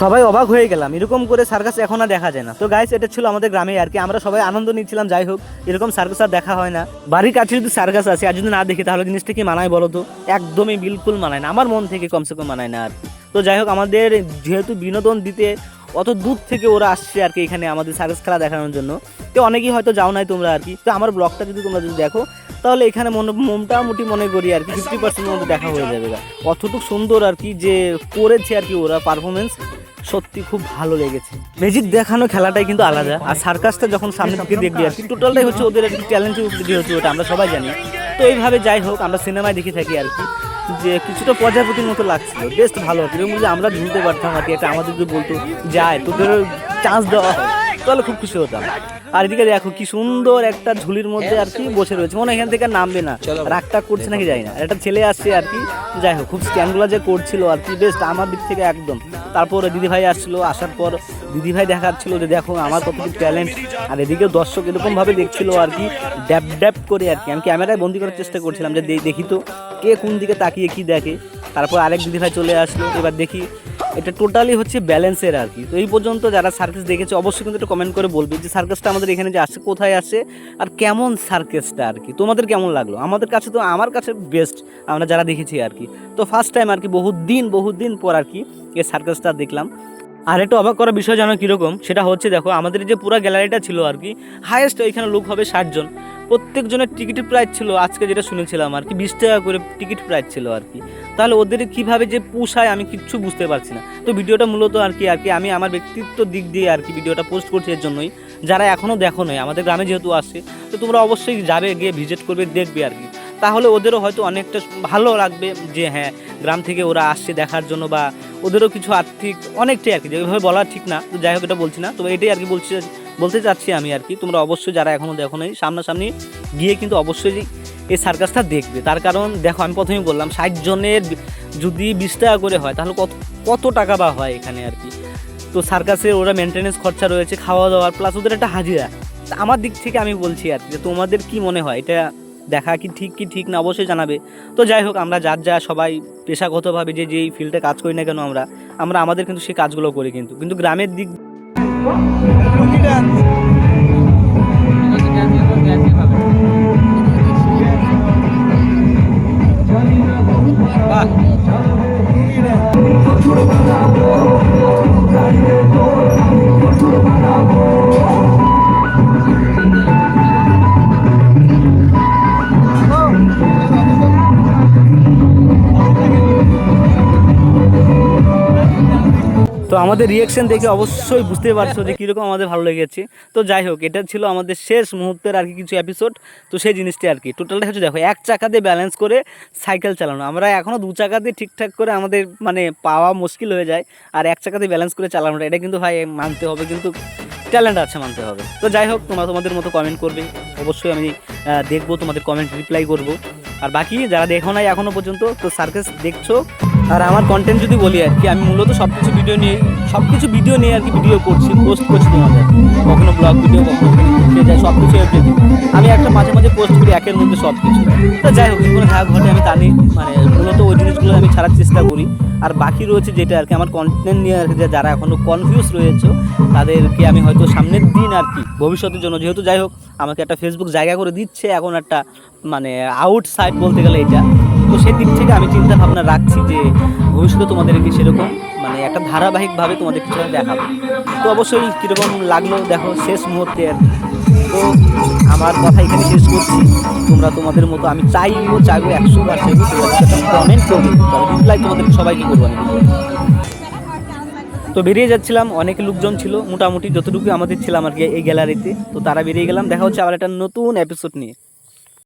সবাই অবাক হয়ে গেলাম। এরকম করে সার্কাস এখন আর দেখা যায় না। তো গাইস এটা ছিল আমাদের গ্রামে আর কি। আমরা সবাই আনন্দ নিচ্ছিলাম, যাই হোক, এরকম সার্কাস আর দেখা হয় না। বাড়ির কাছে যদি সার্কাস আছে আর যদি না দেখি, তাহলে জিনিসটা কি মানায় বলো তো? একদমই বিলকুল মানায় না। আমার মন থেকে কমসে কম মানায় না আর। তো যাই হোক, আমাদের যেহেতু বিনোদন দিতে অত দূর থেকে ওরা আসছে আর কি এখানে আমাদের সার্কাস খেলা দেখানোর জন্য। তো অনেকেই হয়তো যাও নাই তোমরা আর কি। তো আমার ব্লগটা যদি তোমরা যদি দেখো, তাহলে এখানে মনে, মোটামুটি মনে করি আর কি ফিফটি পার্সেন্টের মধ্যে দেখা হয়ে যাবে। অতটুকু সুন্দর আর কি যে করেছে আর কি ওরা পারফরমেন্স সত্যি খুব ভালো লেগেছে। ম্যাজিক দেখানো খেলাটাই কিন্তু আলাদা। আর সার্কাসটা যখন সামনে থেকে দেখবি আর কি টোটালটাই হচ্ছে ওদের একটি ট্যালেন্টের উপরে হচ্ছে ওটা আমরা সবাই জানি। তো এইভাবে যাই হোক আমরা সিনেমায় দেখে থাকি আর কি। যে কিছুটা প্রজাপতির মতো লাগছিল বেস্ট ভালো হতো। এরকম যদি আমরা ঝুলতে পারতাম আর কি এটা আমাদের যদি বলতো যায় তোদের চান্স দেওয়া হয়। তাহলে খুব খুশি হতাম। আর এদিকে দেখো কি সুন্দর একটা ঝুলির মধ্যে আর কি বসে রয়েছে। মনে এখান থেকে আর নামবে না। রাগটা করছে নাকি যাই না। একটা ছেলে আসছে আর কি। যাই হোক খুব স্ট্যান্ডগুলো যে করছিল আর কি বেস্ট আমার দিক থেকে একদম। তারপর দিদিভাই আসছিল আসার পর দিদিভাই দেখাচ্ছিল যে দেখো আমার কতটুকু ট্যালেন্ট আর এদিকে দর্শক এরকমভাবে দেখছিলো আর কি ড্যাপ ড্যাপ করে আর কি। আমি ক্যামেরায় বন্দি করার চেষ্টা করছিলাম যে দেখি তো কে কোন দিকে তাকিয়ে কি দেখে। তারপর আরেক দিদিভাই চলে আসলো, এবার দেখি এটা টোটালি হচ্ছে ব্যালেন্সের আর কি তো এই পর্যন্ত যারা সার্কাস দেখেছে, অবশ্যই কিন্তু একটু কমেন্ট করে বলবে যে সার্কাসটা আমাদের এখানে যে আসে, কোথায় আসে আর কেমন সার্কাসটা আর কি তোমাদের কেমন লাগল? আমাদের কাছে তো, আমার কাছে বেস্ট আমরা যারা দেখেছি আর কি তো ফার্স্ট টাইম আর কি বহুত দিন বহুত দিন পর আর কি এই সার্কাসটা দেখলাম। আর একটু অবাক করার বিষয় জানো কীরকম, সেটা হচ্ছে দেখো, আমাদের যে পুরো গ্যালারিটা ছিল আর কি হায়েস্ট ওইখানে লোক হবে ষাটজন প্রত্যেকজনের টিকিটের প্রাইস ছিল, আজকে যেটা শুনেছিলাম আর কি, বিশ টাকা করে টিকিট প্রাইস ছিল আর কি। তাহলে ওদের কীভাবে যে পোষায় আমি কিচ্ছু বুঝতে পারছি না। তো ভিডিওটা মূলত আর কি আর কি আমি আমার ব্যক্তিত্ব দিক দিয়ে আর কি ভিডিওটা পোস্ট করছি এর জন্যই। যারা এখনও দেখো নয় আমাদের গ্রামে যেহেতু আসছে তো তোমরা অবশ্যই যাবে, গিয়ে ভিজিট করবে, দেখবে আর কি। তাহলে ওদেরও হয়তো অনেকটা ভালো লাগবে যে হ্যাঁ গ্রাম থেকে ওরা আসছে দেখার জন্য বা ওদেরও কিছু আর্থিক, অনেকটাই আর কি, যেভাবে বলা ঠিক না, তো যাই হোক এটা বলছি না। তো এটাই আর কি বলছি বলতে চাচ্ছি আমি আর কি, তোমরা অবশ্যই যারা এখনও দেখো নাই, সামনাসামনি গিয়ে কিন্তু অবশ্যই এই সার্কাসটা দেখবে। তার কারণ, দেখো, আমি প্রথমেই বললাম, ষাট জনের যদি বিশ টাকা করে হয়, তাহলে কত কত টাকা বা হয় এখানে আর কি? তো সার্কাসের ওরা মেনটেনেন্স খরচা রয়েছে, খাওয়া দাওয়ার প্লাস ওদের একটা হাজিরা। আমার দিক থেকে আমি বলছি আর যে তোমাদের কি মনে হয়? এটা দেখা কি ঠিক কি ঠিক না, অবশ্যই জানাবে। তো যাই হোক, আমরা যার যা সবাই পেশাগতভাবে যে যেই ফিল্ডে কাজ করি না কেন আমরা আমরা আমাদের কিন্তু সেই কাজগুলো করি কিন্তু। কিন্তু গ্রামের দিক তো আমাদের রিয়াকশন দেখে অবশ্যই বুঝতে পারছ যে কীরকম আমাদের ভালো লেগেছে। তো যাই হোক, এটা ছিল আমাদের শেষ মুহূর্তের আর কি কিছু এপিসোড তো সেই জিনিসটি আর কি। টোটালটা হচ্ছে দেখো, এক চাকা দিয়ে ব্যালেন্স করে সাইকেল চালানো। আমরা এখনও দু চাকা দিয়ে ঠিকঠাক করে আমাদের মানে পাওয়া মুশকিল হয়ে যায়, আর এক চাকা দিয়ে ব্যালেন্স করে চালানোটা, এটা কিন্তু ভাই মানতে হবে, কিন্তু ট্যালেন্ট আছে মানতে হবে। তো যাই হোক, তোমরা তোমাদের মতো কমেন্ট করবে। অবশ্যই আমি দেখব, তোমাদের কমেন্ট রিপ্লাই করব। আর বাকি যারা দেখো নাই এখনও পর্যন্ত, তো সার্কাস দেখছ। আর আমার কন্টেন্ট যদি বলি আর কি, আমি মূলত সব কিছু ভিডিও নিয়ে সব কিছু ভিডিও নিয়ে আর কি ভিডিও করছি পোস্ট করছি তোমাদের। কখনো ব্লগ ভিডিও কখনো যাই সব কিছু আমি একটা মাঝে মাঝে পোস্ট করি একের মধ্যে সব কিছু তো যাই হোক জীবনে যা ঘটে, আমি তা মানে মূলত ওই জিনিসগুলো আমি ছাড়ার চেষ্টা করি। আর বাকি রয়েছে যেটা আর কি, আমার কন্টেন্ট নিয়ে আর কি যারা এখনও কনফিউজ রয়েছে, তাদেরকে আমি হয়তো সামনের দিন আর কি, ভবিষ্যতের জন্য, যেহেতু যাই হোক, আমাকে একটা ফেসবুক জায়গা করে দিচ্ছে, এখন একটা মানে আউটসাইড বলতে গেলে এটা। তো সেই দিক থেকে আমি চিন্তা ভাবনা রাখছি যে ভবিষ্যতে তোমাদেরকে সেরকম? মানে একটা ধারাবাহিকভাবে তোমাদের কিছু দেখাবো। তো অবশ্যই কীরকম লাগল দেখো শেষ মুহূর্তে। আর তো আমার কথা এখানে শেষ করছি। তোমরা তোমাদের মতো আমি চাইব চাইব একশো বার চাইব কমেন্ট করবে। রিপ্লাই তোমাদের সবাইকে করব আমি। তো বেরিয়ে যাচ্ছিলাম, অনেক লোকজন ছিল, মোটামুটি যতটুকু আমাদের ছিলাম আর কি এই গ্যালারিতে। তো তারা বেরিয়ে গেলাম, দেখা হচ্ছে আবার একটা নতুন এপিসোড নিয়ে।